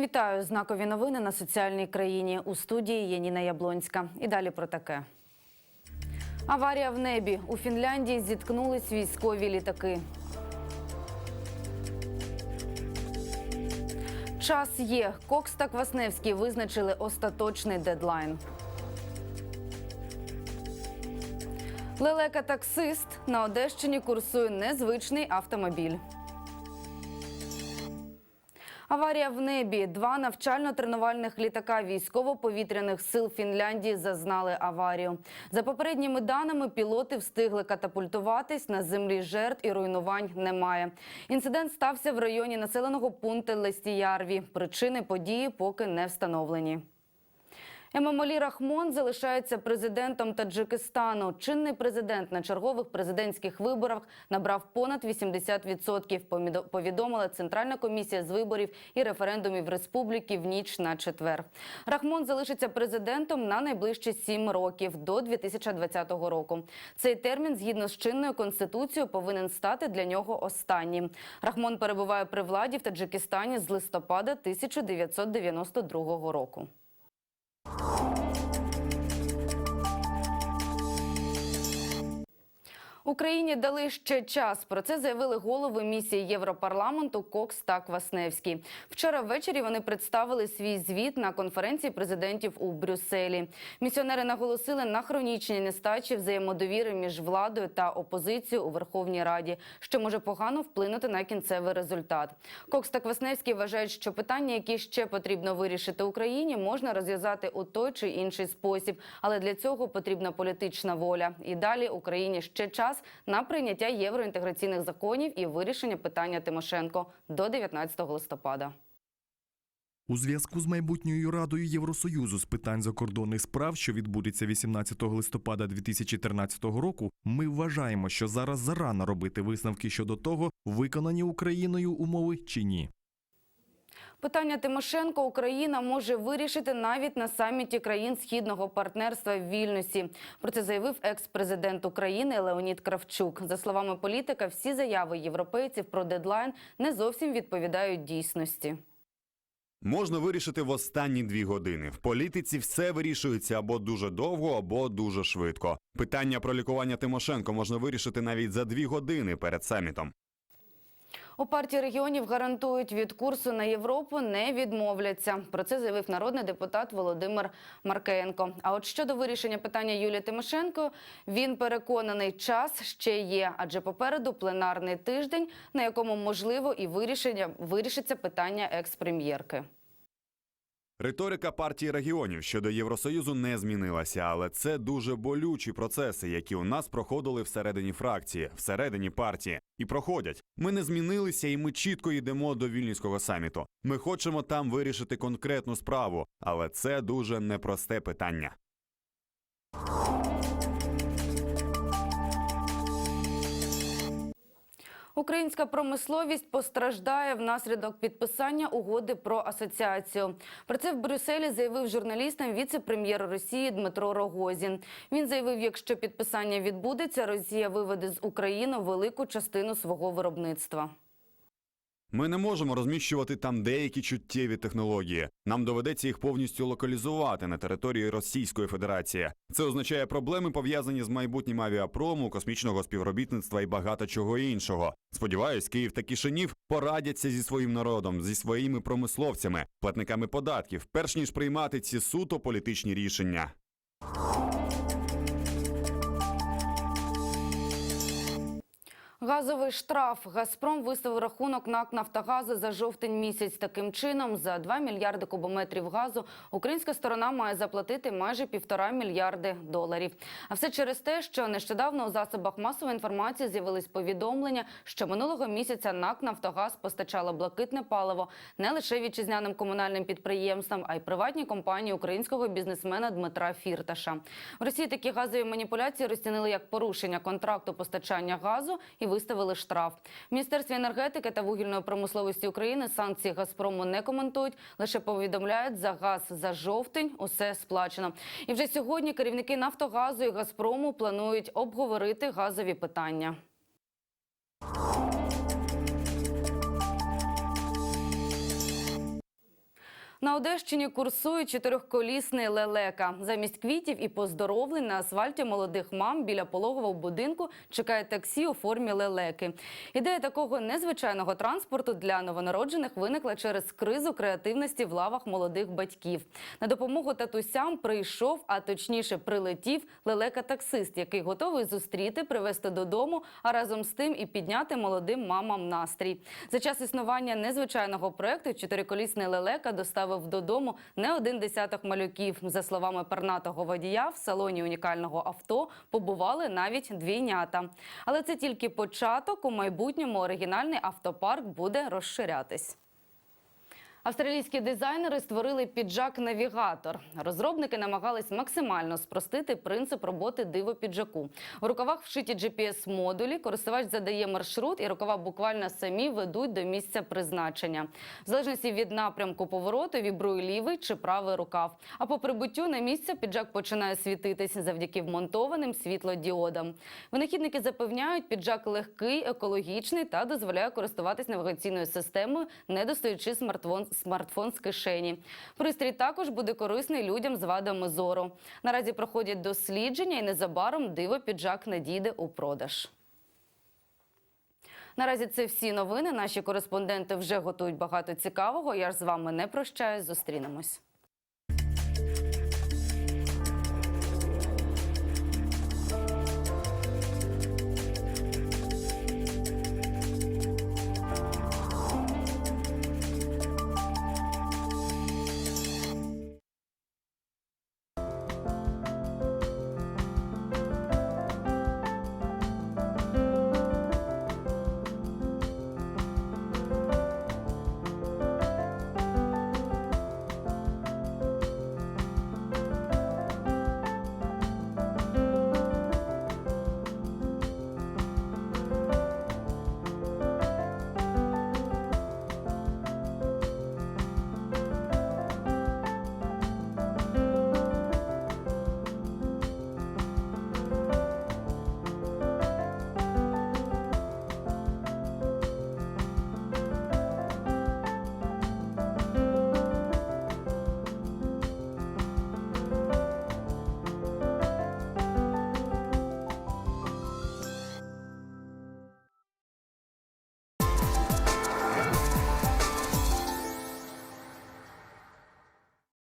Вітаю знакові новини на соціальній країні. У студії є Ніна Яблонська. І далі про таке. Аварія в небі. У Фінляндії зіткнулись військові літаки. Час є. Кокс та Квасневський визначили остаточний дедлайн. Лелека таксист на Одещині курсує незвичний автомобіль. Аварія в небі. Два навчально-тренувальних літака військово-повітряних сил Фінляндії зазнали аварію. За попередніми даними, пілоти встигли катапультуватись. На землі жертв і руйнувань немає. Інцидент стався в районі населеного пункту Лестіярві. Причини події поки не встановлені. Емомалі Рахмон залишається президентом Таджикистану. Чинний президент на чергових президентських виборах набрав понад 80%, помідо- повідомила Центральна комісія з виборів і референдумів республіки в ніч на четвер. Рахмон залишиться президентом на найближчі сім років до 2020 року. Цей термін, згідно з чинною конституцією, повинен стати для нього останнім. Рахмон перебуває при владі в Таджикистані з листопада 1992 року. Україні дали ще час. Про це заявили голови місії Європарламенту Кокс та Квасневський. Вчора ввечері вони представили свій звіт на конференції президентів у Брюсселі. Місіонери наголосили на хронічній нестачі взаємодовіри між владою та опозицією у Верховній Раді, що може погано вплинути на кінцевий результат. Кокс та Квасневський вважають, що питання, які ще потрібно вирішити Україні, можна розв'язати у той чи інший спосіб, але для цього потрібна політична воля. І далі Україні ще час на прийняття євроінтеграційних законів і вирішення питання Тимошенко до 19 листопада. У зв'язку з майбутньою радою Євросоюзу з питань закордонних справ, що відбудеться 18 листопада 2013 року, ми вважаємо, що зараз зарано робити висновки щодо того, виконані Україною умови чи ні. Питання Тимошенко Україна може вирішити навіть на саміті країн східного партнерства в Вільнюсі. Про це заявив екс-президент України Леонід Кравчук. За словами політика, всі заяви європейців про дедлайн не зовсім відповідають дійсності. Можна вирішити в останні дві години. В політиці все вирішується або дуже довго, або дуже швидко. Питання про лікування Тимошенко можна вирішити навіть за дві години перед самітом. У партії регіонів гарантують від курсу на Європу не відмовляться. Про це заявив народний депутат Володимир Маркенко. А от щодо вирішення питання Юлії Тимошенко, він переконаний, час ще є, адже попереду пленарний тиждень, на якому можливо і вирішення вирішиться питання екс-прем'єрки. Риторика партії регіонів щодо Євросоюзу не змінилася, але це дуже болючі процеси, які у нас проходили всередині фракції, всередині партії, і проходять. Ми не змінилися, і ми чітко йдемо до вільнівського саміту. Ми хочемо там вирішити конкретну справу, але це дуже непросте питання. Українська промисловість постраждає внаслідок підписання угоди про асоціацію. Про це в Брюсселі заявив журналістам віце-прем'єр Росії Дмитро Рогозін. Він заявив, якщо підписання відбудеться, Росія виведе з України велику частину свого виробництва. Ми не можемо розміщувати там деякі чуттєві технології. Нам доведеться їх повністю локалізувати на території Російської Федерації. Це означає проблеми пов'язані з майбутнім авіапрому, космічного співробітництва і багато чого іншого. Сподіваюсь, Київ та Кишинів порадяться зі своїм народом, зі своїми промисловцями, платниками податків, перш ніж приймати ці суто політичні рішення. Газовий штраф. Газпром виставив рахунок НАК «Нафтогазу» за жовтень місяць. Таким чином, за 2 мільярди кубометрів газу українська сторона має заплатити майже півтора мільярди доларів. А все через те, що нещодавно у засобах масової інформації з'явились повідомлення, що минулого місяця НАК «Нафтогаз» постачала блакитне паливо не лише вітчизняним комунальним підприємствам, а й приватній компанії українського бізнесмена Дмитра Фірташа. В Росії такі газові маніпуляції розцінили як порушення контракту постачання газу і виставили штраф. В Міністерстві енергетики та вугільної промисловості України санкції Газпрому не коментують, лише повідомляють за газ за жовтень. Усе сплачено. І вже сьогодні керівники Нафтогазу і Газпрому планують обговорити газові питання. На Одещині курсує чотирьохколісний лелека. Замість квітів і поздоровлень на асфальті молодих мам біля пологового будинку чекає таксі у формі лелеки. Ідея такого незвичайного транспорту для новонароджених виникла через кризу креативності в лавах молодих батьків. На допомогу татусям прийшов, а точніше прилетів лелека-таксист, який готовий зустріти, привезти додому, а разом з тим і підняти молодим мамам настрій. За час існування незвичайного проекту чотириколісний лелека доставив додому не один десяток малюків. За словами пернатого водія, в салоні унікального авто побували навіть двійнята. Але це тільки початок. У майбутньому оригінальний автопарк буде розширятись. Австралійські дизайнери створили піджак-навігатор. Розробники намагались максимально спростити принцип роботи диво піджаку. У рукавах вшиті GPS-модулі, користувач задає маршрут, і рукава буквально самі ведуть до місця призначення. В залежності від напрямку повороту вібрує лівий чи правий рукав. А по прибуттю на місце піджак починає світитись завдяки вмонтованим світлодіодам. Винахідники запевняють, піджак легкий, екологічний та дозволяє користуватись навігаційною системою, не достаючи смартфон, смартфон з кишені. Пристрій також буде корисний людям з вадами зору. Наразі проходять дослідження і незабаром диво піджак надійде у продаж. Наразі це всі новини. Наші кореспонденти вже готують багато цікавого. Я ж з вами не прощаюсь. Зустрінемось.